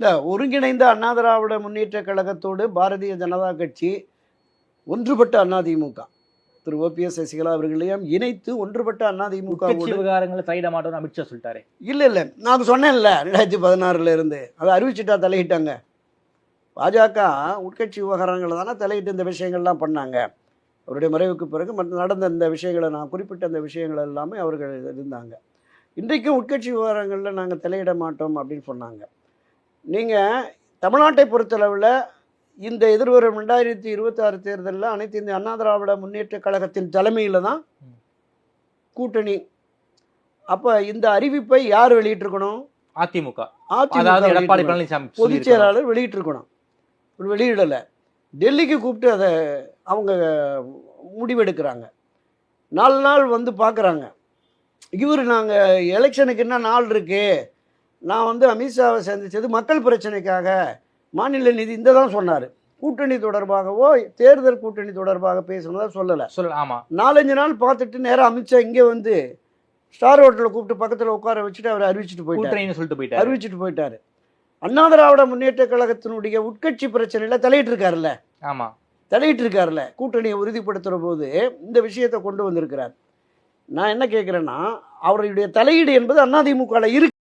இல்லை ஒருங்கிணைந்த அண்ணா திராவிட முன்னேற்ற கழகத்தோடு பாரதிய ஜனதா கட்சி ஒன்றுபட்ட அதிமுக திரு ஓபிஎஸ் சசிகலா அவர்களையும் இணைத்து ஒன்றுபட்ட அதிமுக விவகாரங்களை தலையிட மாட்டோம்னு அமித்ஷா சொல்லிட்டாரு. இல்லை இல்லை. நான் சொன்னேன்ல ரெண்டாயிரத்தி பதினாறுல இருந்து. அதை அறிவிச்சிட்டா தலையிட்டாங்க. பாஜக உட்கட்சி விவகாரங்களை தானே தலையிட்டு இந்த விஷயங்கள்லாம் பண்ணாங்க. அவருடைய மறைவுக்கு பிறகு மற்ற நடந்த இந்த விஷயங்களை நான் குறிப்பிட்ட அந்த விஷயங்கள் எல்லாமே அவர்கள் இருந்தாங்க. இன்றைக்கும் உட்கட்சி விவகாரங்களில் நாங்கள் தலையிட மாட்டோம் அப்படின்னு சொன்னாங்க. நீங்கள் தமிழ்நாட்டை பொறுத்தளவில் இந்த எதிர்வரும் ரெண்டாயிரத்தி இருபத்தாறு தேர்தலில் அனைத்து இந்திய அண்ணா திராவிட முன்னேற்ற கழகத்தின் தலைமையில் தான் கூட்டணி. அப்போ இந்த அறிவிப்பை யார் வெளியிட்டிருக்கணும்? அதிமுக. அதிமுக பொதுச். செயலாளர் வெளியிட்டிருக்கணும். வெளியிடலை. டெல்லிக்கு கூப்பிட்டு அதை அவங்க முடிவெடுக்கிறாங்க. நாலு நாள் வந்து பார்க்குறாங்க. இவர் நாங்கள் எலெக்ஷனுக்கு என்ன நாள் இருக்கு? நான் வந்து அமித்ஷாவை சந்திச்சது மக்கள் பிரச்சனைக்காக. மாநில நிதி இந்த தான் சொன்னார். கூட்டணி தொடர்பாகவோ தேர்தல் கூட்டணி தொடர்பாக பேசுனதா சொல்லலை. சொல்ல ஆமா. நாலஞ்சு நாள் பார்த்துட்டு நேராக அமித்ஷா இங்கே வந்து ஸ்டார் ஹோட்டலில் கூப்பிட்டு பக்கத்தில் உட்கார வச்சுட்டு அவர் அறிவிச்சிட்டு போயிட்டார். சொல்லிட்டு போயிட்டாரு. அறிவிச்சிட்டு போயிட்டாரு. அண்ணா திராவிட முன்னேற்ற கழகத்தினுடைய உட்கட்சி பிரச்சனையில தலையிட்டு இருக்காருல்ல ஆமா. தலையிட்டு இருக்காருல்ல கூட்டணியை உறுதிப்படுத்துகிற போது இந்த விஷயத்தை கொண்டு வந்திருக்கிறார். நான் என்ன கேட்குறேன்னா அவருடைய தலையீடு என்பது அதிமுகவில் இருக்கு.